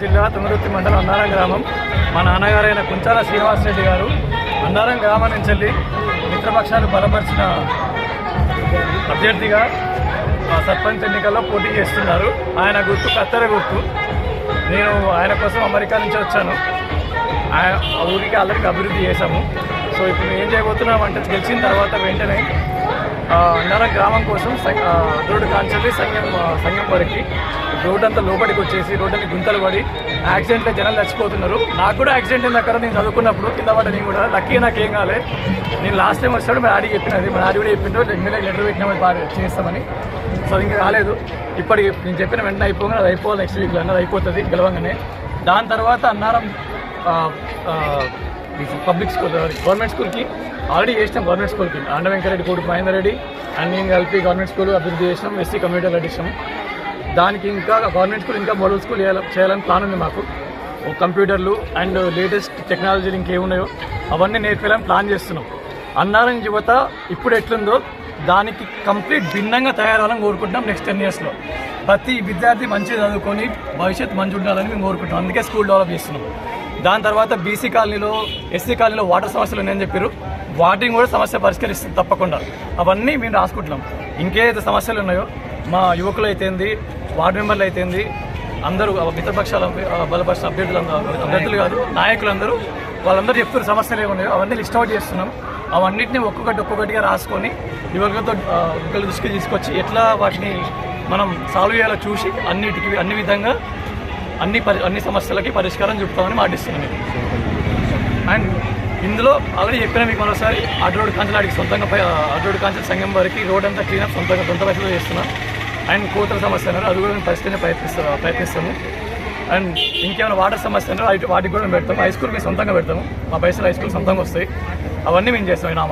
జిల్లా తుంగరుత్తి మండలం అన్నారం గ్రామం. మా నాన్నగారైన కుంచాల శ్రీనివాసరెడ్డి గారు అన్నారం గ్రామం నుంచి వెళ్ళి మిత్రపక్షాలు బలపరిచిన అభ్యర్థిగా సర్పంచ్ ఎన్నికల్లో పోటీ చేస్తున్నారు. ఆయన గుర్తు కత్తెర గుర్తు. నేను ఆయన కోసం అమెరికా నుంచి వచ్చాను. ఆ ఊరికి ఆల్రెడీ అభివృద్ధి చేశాము. సో ఇప్పుడు ఏం చేయబోతున్నాం అంటే గెలిచిన తర్వాత వెంటనే ఆ, అన్నారం గ్రామం కోసం రోడ్డు కాంచెల్లి సంఘం సంఘం వరకు రోడ్ అంతా లోపలికి వచ్చేసి రోడ్డుని గుంతలు పడి యాక్సిడెంట్లో జనాలు చచ్చిపోతున్నారు. నాకు కూడా యాక్సిడెంట్ అయింది అక్కడ నేను చదువుకున్నప్పుడు కింద పడ్డ నేను కూడా. లక్కీ నాకు ఏం కాలే. నేను లాస్ట్ టైం వచ్చాడు మా డాడీ చెప్పినది. మా డాడీ కూడా చెప్పిండు ఎమ్మెల్యే లెటర్ పెట్టినామని బాగా చేస్తామని. సో ఇంకా కాలేదు ఇప్పటికి నేను చెప్పిన వెంటనే అయిపోగానే అది అయిపోవాలి నెక్స్ట్ వీక్లో అన్నది అయిపోతుంది గెలవంగానే. దాని తర్వాత అన్నారం ఆ, పబ్లిక్ స్కూల్ గవర్నమెంట్ స్కూల్కి. ఆల్రెడీ చేసినాం గవర్నమెంట్ స్కూల్కి. ఆండ వెంకరెడ్డి కోటి మహేందర్ రెడ్డి అండ్ నేను కలిపి గవర్నమెంట్ స్కూల్ అభివృద్ధి చేసినాం ఎస్సీ కమ్యూనిటీ కట్టించాం దానికి ఇంకా గవర్నమెంట్ స్కూల్ ఇంకా మోడల్ స్కూల్ చేయాలని ప్లాన్ ఉంది మాకు. కంప్యూటర్లు అండ్ లేటెస్ట్ టెక్నాలజీలు ఇంకేమున్నాయో అవన్నీ నేర్పేయాలని ప్లాన్ చేస్తున్నాం. అన్నారం యువత ఇప్పుడు ఎట్లుందో దానికి కంప్లీట్ భిన్నంగా తయారవ్వాలని కోరుకుంటున్నాం నెక్స్ట్ టెన్ ఇయర్స్లో ప్రతి విద్యార్థి మంచిగా చదువుకొని భవిష్యత్తు మంచి ఉండాలని మేము కోరుకుంటున్నాం. అందుకే స్కూల్ డెవలప్ చేస్తున్నాం. దాని తర్వాత బీసీ కాలనీలో ఎస్సీ కాలనీలో వాటర్ సమస్యలు ఉన్నాయని చెప్పారు వాటిని కూడా సమస్య పరిష్కరిస్తుంది తప్పకుండా. అవన్నీ మేము రాసుకుంటున్నాం. ఇంకేదైతే సమస్యలు ఉన్నాయో మా యువకులు అయితేంది వార్డు మెంబర్లు అయితేంది అందరూ మిత్రపక్షాల బలపరిచిన అభ్యర్థులు అభ్యర్థులు కాదు నాయకులందరూ వాళ్ళందరూ చెప్తున్న సమస్యలు ఏమున్నాయో అవన్నీ లిస్ట్ అవుట్ చేస్తున్నాం. అవన్నిటిని ఒక్కొక్కటి ఒక్కొక్కటిగా రాసుకొని యువకులతో ఒకరి దృష్టికి తీసుకొచ్చి ఎట్లా వాటిని మనం సాల్వ్ చేయాలో చూసి అన్నిటికి అన్ని విధంగా అన్ని పరి అన్ని సమస్యలకి పరిష్కారం చూపుతామని మాటిస్తున్నాను అండ్ ఇందులో ఆల్రెడీ చెప్పిన మీకు మరోసారి అటు రోడ్ కాంచెలాడికి సొంతంగా పై- అటు రోడ్ సంఘం వరకు రోడ్ అంతా క్లీనప్ సొంతంగా సొంత పైసలు చేస్తున్నాం. అండ్ కోతల సమస్య అన్నారు అది కూడా మేము పరిస్థితిని ప్రయత్నిస్తా ప్రయత్నిస్తాము. అండ్ ఇంకేమైనా వాటర్ సమస్య అన్నారు అవి- వాటికి కూడా మేము పెడతాం. హై స్కూల్ మేము సొంతంగా పెడతాము. మా పైసలు హై స్కూల్ సొంతంగా వస్తాయి. అవన్నీ మేము చేస్తాం నా ఆ